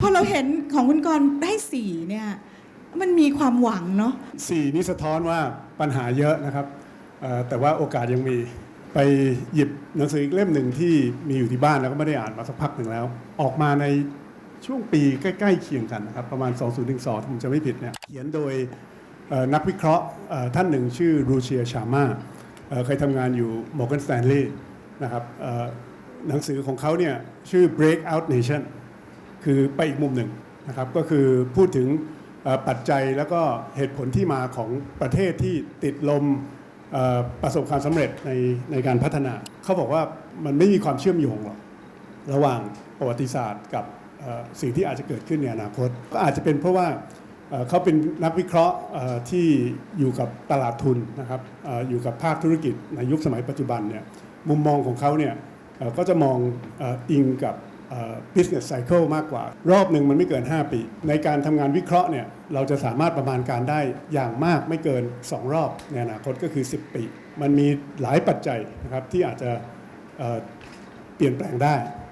พอเราเห็นของคุณกรณ์ได้สี่เนี่ยมันมีความหวังเนาะสี่นี่สะท้อนว่าปัญหาเยอะนะครับเอ่อแต่ว่าโอกาสยังมีไปหยิบหนังสืออีกเล่มหนึ่งที่มีอยู่ที่บ้านแล้วก็ไม่ได้อ่านมาสักพักหนึ่งแล้ว ออกมาในช่วงปีใกล้ๆเคียงกันนะครับประมาณ 2012ถ้าผมจะไม่ผิดเนี่ยเขียนโดยเอ่อนักวิเคราะห์เอ่อท่านหนึ่งชื่อรูเชียชามาเคยทำงานอยู่ Morgan Stanley นะครับเอ่อหนังสือของเขาเนี่ยชื่อ Breakout Nation คือไปอีกมุมหนึ่งนะครับก็คือพูดถึงปัจจัยแล้วก็เหตุผลที่มาของประเทศที่ติดลมประสบความสำเร็จในในการพัฒนา เขาบอกว่ามันไม่มีความเชื่อมโยงหรอกระหว่างประวัติศาสตร์กับสิ่งที่อาจจะเกิดขึ้นในอนาคต ก็อาจจะเป็นเพราะว่าเขาเป็นนักวิเคราะห์ที่อยู่กับตลาดทุนนะครับอยู่กับภาคธุรกิจในยุคสมัยปัจจุบันเนี่ยมุมมองของเขาเนี่ยก็จะมองอิงกับ business cycle มากกว่า รอบหนึ่งมันไม่เกิน 5 ปี ในการทำงานวิเคราะห์เนี่ยเราจะสามารถประมาณการได้อย่างมากไม่เกิน 2 รอบในอนาคตก็คือ 10 ปี มันมีหลายปัจจัยนะครับที่อาจจะเอ่อเปลี่ยนแปลงได้